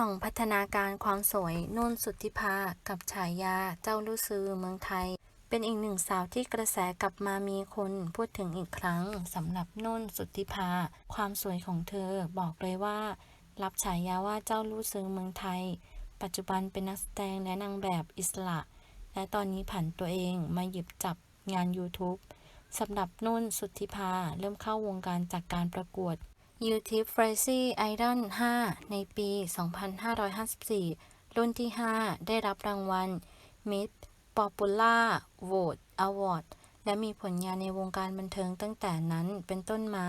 ส่องพัฒนาการความสวยนุ่นสุทธิภากับฉายาเจ้าลู่ซือเมืองไทย เป็นอีกหนึ่งสาวที่กระแสกลับมามีคนพูดถึงอีกครั้งสำหรับนุ่นสุทธิภา ความสวยของเธอบอกเลยว่า รับฉายาว่าเจ้าลู่ซือเมืองไทย ปัจจุบันเป็นนักแสดงและนางแบบอิสระ และตอนนี้ผันตัวเองมาหยิบจับงาน YouTube สำหรับนุ่นสุทธิภาเริ่มเข้าวงการจากการประกวด YouTube f r a z y Iron 5 ในปี 2554 รุ่นที่ 5 ได้รับรางวัล Mid Popular Vote Award และมีผลงานในวงการบันเทิงตั้งแต่นั้นเป็นต้นมา